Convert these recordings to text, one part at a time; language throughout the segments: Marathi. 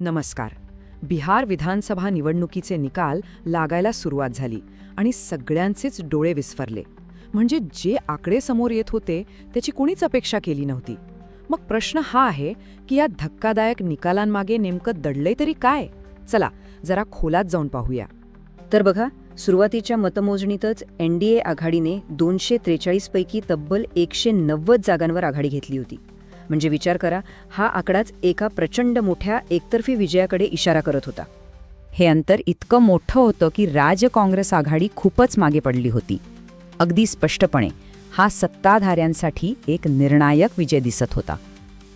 नमस्कार. बिहार विधानसभा निवडणुकीचे निकाल लागायला सुरुवात झाली आणि सगळ्यांचेच डोळे विस्फरले. म्हणजे जे आकडे समोर येत होते त्याची कोणीच अपेक्षा केली नव्हती. मग प्रश्न हा आहे की या धक्कादायक निकालांमागे नेमकं दडलंय तरी काय? चला जरा खोलात जाऊन पाहूया. तर बघा सुरुवातीच्या मतमोजणीतच एन डी ए आघाडीने दोनशे त्रेचाळीसपैकी तब्बल एकशे नव्वद जागांवर आघाडी घेतली होती. म्हणजे विचार करा हा आकडाच एका प्रचंड मोठ्या एकतर्फी विजयाकडे इशारा करत होता. हे अंतर इतकं मोठं होतं की राज काँग्रेस आघाडी खूपच मागे पडली होती. अगदी स्पष्टपणे हा सत्ताधाऱ्यांसाठी एक निर्णायक विजय दिसत होता.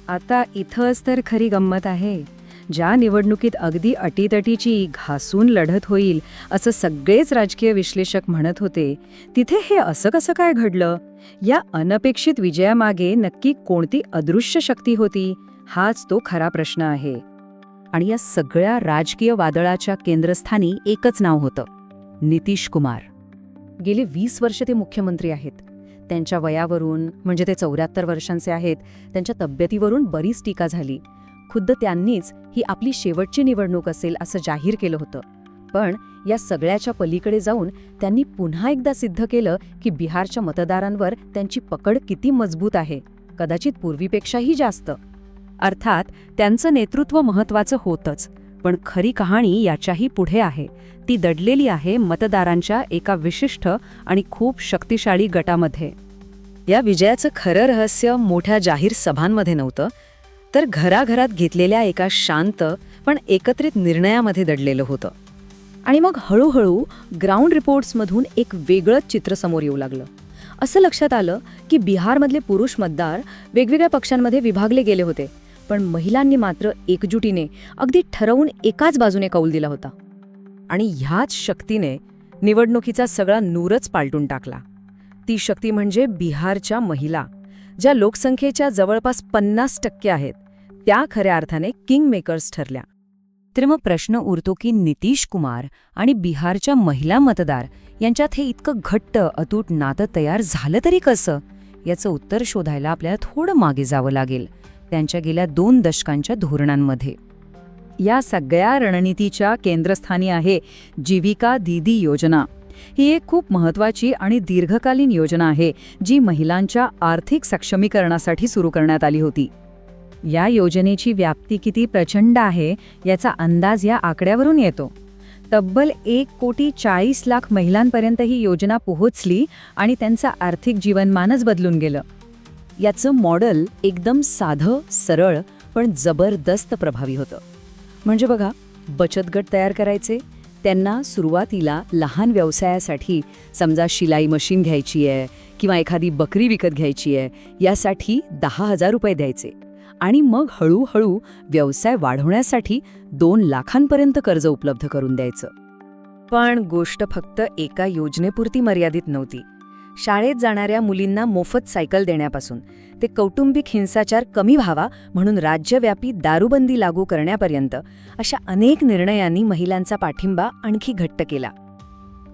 आता इथंच तर खरी गंमत आहे. ज्या निवडणुकीत अगदी अटीतटीची घासून लढत होईल असं सगळेच राजकीय विश्लेषक म्हणत होते तिथे हे असं कसं काय घडलं? या अनपेक्षित विजयामागे नक्की कोणती अदृश्य शक्ती होती? हाच तो खरा प्रश्न आहे. आणि या सगळ्या राजकीय वादळाच्या केंद्रस्थानी एकच नाव होतं नितीश कुमार. गेले वीस वर्ष ते मुख्यमंत्री आहेत. त्यांच्या वयावरून म्हणजे ते चौऱ्याहत्तर वर्षांचे आहेत त्यांच्या तब्येतीवरून बरीच टीका झाली. खुद्द त्यांनीच ही आपली शेवटची निवडणूक असेल असं जाहीर केलं होतं. पण या सगळ्याच्या पलीकडे जाऊन त्यांनी पुन्हा एकदा सिद्ध केलं की बिहारच्या मतदारांवर त्यांची पकड किती मजबूत आहे कदाचित पूर्वीपेक्षाही जास्त. अर्थात त्यांचं नेतृत्व महत्वाचं होतंच पण खरी कहाणी याच्याही पुढे आहे. ती दडलेली आहे मतदारांच्या एका विशिष्ट आणि खूप शक्तिशाली गटामध्ये. या विजयाचं खरं रहस्य मोठ्या जाहीर सभांमध्ये नव्हतं तर घराघरात घेतलेल्या एका शांत पण एकत्रित निर्णयामध्ये दडलेलं होतं. आणि मग हळूहळू ग्राउंड रिपोर्ट्समधून एक वेगळंच चित्र समोर येऊ लागलं. असं लक्षात आलं की बिहारमधले पुरुष मतदार वेगवेगळ्या पक्षांमध्ये विभागले गेले होते पण महिलांनी मात्र एकजुटीने अगदी ठरवून एकाच बाजूने कौल दिला होता. आणि ह्याच शक्तीने निवडणुकीचा सगळा नूरच पालटून टाकला. ती शक्ती म्हणजे बिहारच्या महिला. ज्या लोकसंख्येच्या जवळपास पन्नास टक्के आहेत त्या खऱ्या अर्थाने किंग मेकर्स ठरल्या. तर मग प्रश्न उरतो की नितीश कुमार आणि बिहारच्या महिला मतदार यांच्यात हे इतकं घट्ट अतूट नातं तयार झालं तरी कसं? याचं उत्तर शोधायला आपल्याला थोडं मागे जावं लागेल त्यांच्या गेल्या दोन दशकांच्या धोरणांमध्ये. या सगळ्या रणनीतीच्या केंद्रस्थानी आहे जीविका दीदी योजना. ही एक खूप महत्वाची आणि दीर्घकालीन योजना आहे जी महिलांच्या आर्थिक सक्षमीकरणासाठी सुरू करण्यात आली होती. या योजनेची व्याप्ती किती प्रचंड आहे याचा अंदाज या आकड्यावरून येतो. तब्बल एक कोटी चाळीस लाख महिलांपर्यंत ही योजना पोहोचली आणि त्यांचं आर्थिक जीवनमानच बदलून गेलं. याचं मॉडेल एकदम साधं सरळ पण जबरदस्त प्रभावी होतं. म्हणजे बघा बचत गट तयार करायचे त्यांना सुरुवातीला लहान व्यवसायासाठी समजा शिलाई मशीन घ्यायची आहे किंवा एखादी बकरी विकत घ्यायची आहे यासाठी दहा हजार रुपये द्यायचे. आणि मग हळूहळू व्यवसाय वाढवण्यासाठी दोन लाखांपर्यंत कर्ज उपलब्ध करून द्यायचं. पण गोष्ट फक्त एका योजनेपुरती मर्यादित नव्हती. शाळेत जाणाऱ्या मुलींना मोफत सायकल देण्यापासून. ते कौटुंबिक हिंसाचार कमी व्हावा म्हणून राज्यव्यापी दारूबंदी लागू करण्यापर्यंत अशा अनेक निर्णयांनी महिलांचा पाठिंबा आणखी घट्ट केला.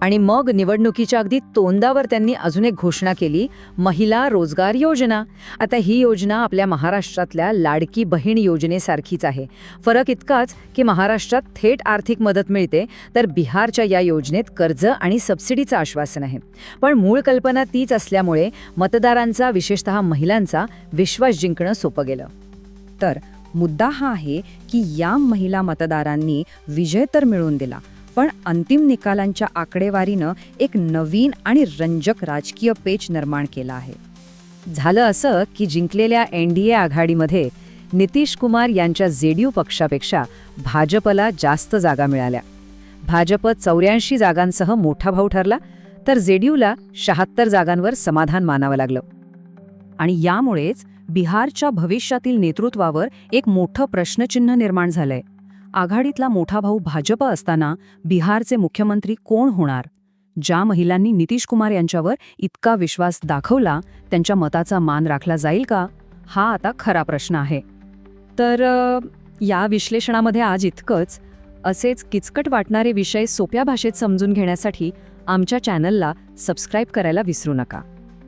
आणि मग निवडणुकीच्या अगदी तोंडावर त्यांनी अजून एक घोषणा केली महिला रोजगार योजना. आता ही योजना आपल्या महाराष्ट्रातल्या लाडकी बहीण योजनेसारखीच आहे. फरक इतकाच की महाराष्ट्रात थेट आर्थिक मदत मिळते तर बिहारच्या या योजनेत कर्ज आणि सबसिडीचं आश्वासन आहे. पण मूळ कल्पना तीच असल्यामुळे मतदारांचा विशेषतः महिलांचा विश्वास जिंकणं सोपं गेलं. तर मुद्दा हा आहे की या महिला मतदारांनी विजय तर मिळवून दिला पण अंतिम निकालांच्या आकडेवारीनं एक नवीन आणि रंजक राजकीय पेच निर्माण केला आहे. झालं असं की जिंकलेल्या एन डी ए आघाडीमध्ये नितीश कुमार यांच्या जेडीयू पक्षापेक्षा भाजपला जास्त जागा मिळाल्या. भाजप चौऱ्याऐंशी जागांसह मोठा भाऊ ठरला तर जेडीयूला शहात्तर जागांवर समाधान मानावं लागलं. आणि यामुळेच बिहारच्या भविष्यातील नेतृत्वावर एक मोठं प्रश्नचिन्ह निर्माण झालंय. आघाडीतला मोठा भाऊ भाजप असताना बिहारचे मुख्यमंत्री कोण होणार? ज्या महिलांनी नितीश कुमार यांच्यावर इतका विश्वास दाखवला त्यांच्या मताचा मान राखला जाईल का? हा आता खरा प्रश्न आहे. तर या विश्लेषणामध्ये आज इतकंच. असेच किचकट वाटणारे विषय सोप्या भाषेत समजून घेण्यासाठी आमच्या चॅनलला सबस्क्राईब करायला विसरू नका.